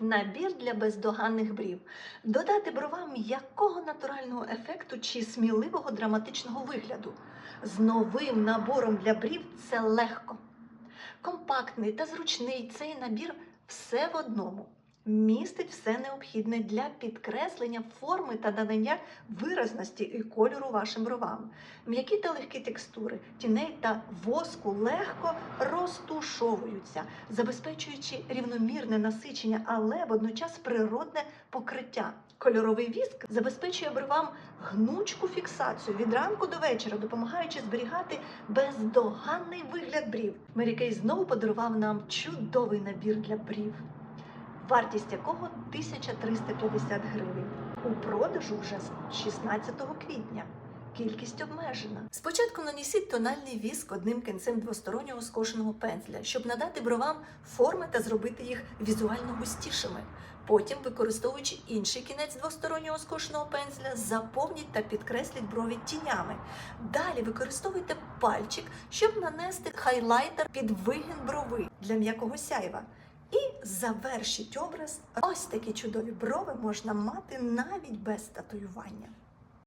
Набір для бездоганних брів. Додати бровам м'якого натурального ефекту чи сміливого драматичного вигляду. З новим набором для брів це легко. Компактний та зручний цей набір все в одному. Містить все необхідне для підкреслення форми та надання виразності і кольору вашим бровам. М'які та легкі текстури, тіней та воску легко розтушовуються, забезпечуючи рівномірне насичення, але водночас природне покриття. Кольоровий віск забезпечує бровам гнучку фіксацію від ранку до вечора, допомагаючи зберігати бездоганний вигляд брів. Мері Кей знову подарував нам чудовий набір для брів, вартість якого 1350 гривень. У продажу вже з 16 квітня. Кількість обмежена. Спочатку нанесіть тональний віск одним кінцем двостороннього скошеного пензля, щоб надати бровам форми та зробити їх візуально густішими. Потім, використовуючи інший кінець двостороннього скошеного пензля, заповніть та підкресліть брові тінями. Далі використовуйте пальчик, щоб нанести хайлайтер під вигін брови для м'якого сяйва. І завершіть образ. Ось такі чудові брови можна мати навіть без татуювання.